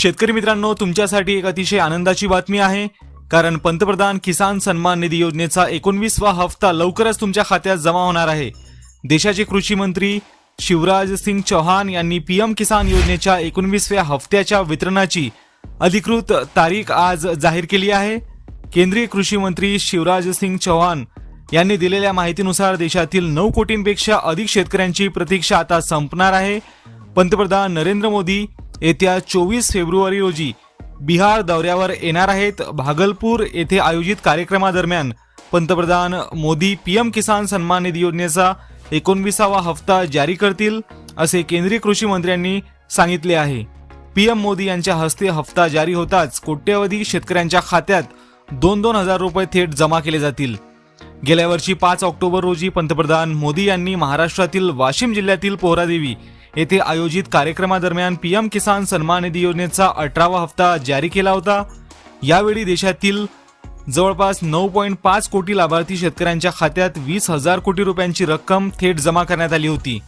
शेतकरी मित्रांनो तुमच्यासाठी एक अतिशय आनंदाची बातमी आहे. कारण पंतप्रधान किसान सन्मान निधी योजनेचा एकोणवीसवा हप्ता लवकरच तुमच्या खात्यात जमा होणार आहे. देशाचे कृषी मंत्री शिवराज सिंग चौहान यांनी पीएम किसान योजनेच्या एकोणवीसव्या हप्त्याच्या वितरणाची अधिकृत तारीख आज जाहीर केली आहे. केंद्रीय कृषी मंत्री शिवराज सिंग चौहान यांनी दिलेल्या माहितीनुसार देशातील नऊ कोटींपेक्षा अधिक शेतकऱ्यांची प्रतीक्षा आता संपणार आहे. पंतप्रधान नरेंद्र मोदी येत्या चोवीस फेब्रुवारी रोजी बिहार दौऱ्यावर येणार आहेत भागलपूर येथे आयोजित कार्यक्रमादरम्यान पंतप्रधान मोदी पीएम किसान सन्मान निधी योजनेचा एकोणविसावा हप्ता जारी करतील असे केंद्रीय कृषी मंत्र्यांनी सांगितले आहे. पीएम मोदी यांच्या हस्ते हप्ता जारी होताच कोट्यवधी शेतकऱ्यांच्या खात्यात दोन दोन हजार रुपये थेट जमा केले जातील. गेल्या वर्षी पाच ऑक्टोबर रोजी पंतप्रधान मोदी यांनी महाराष्ट्रातील वाशिम जिल्ह्यातील पोहरादेवी येथे आयोजित कार्यक्रमादरम्यान पीएम किसान सन्मान निधी योजनेचा अठरावा हप्ता जारी केला होता. यावेळी देशातील जवळपास नऊ पॉईंट पाच कोटी लाभार्थी शेतकऱ्यांच्या खात्यात वीस हजार कोटी रुपयांची रक्कम थेट जमा करण्यात आली होती.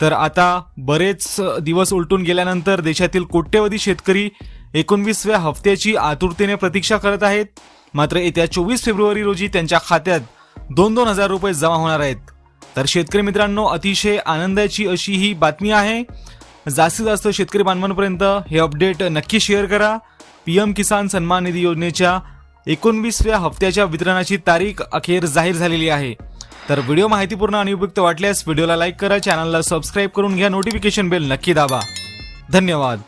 तर आता बरेच दिवस उलटून गेल्यानंतर देशातील कोट्यवधी शेतकरी एकोणवीसव्या हप्त्याची आतुरतेने प्रतीक्षा करत आहेत. मात्र येत्या चोवीस फेब्रुवारी रोजी त्यांच्या खात्यात दोन दोन हजार रुपये जमा होणार आहेत. तर शेतकरी मित्रांनो अतिशय आनंदाची अशी ही बातमी आहे. जास्तीत जास्त शेतकरी बांधवांपर्यंत हे अपडेट नक्की शेअर करा. पी एम किसान सन्मान निधी योजनेच्या एकोणवीसव्या हप्त्याच्या वितरणाची तारीख अखेर जाहीर झालेली आहे. तर व्हिडिओ माहितीपूर्ण आणि उपयुक्त वाटल्यास व्हिडिओला लाईक करा चॅनलला सबस्क्राईब करून घ्या नोटिफिकेशन बेल नक्की दाबा. धन्यवाद.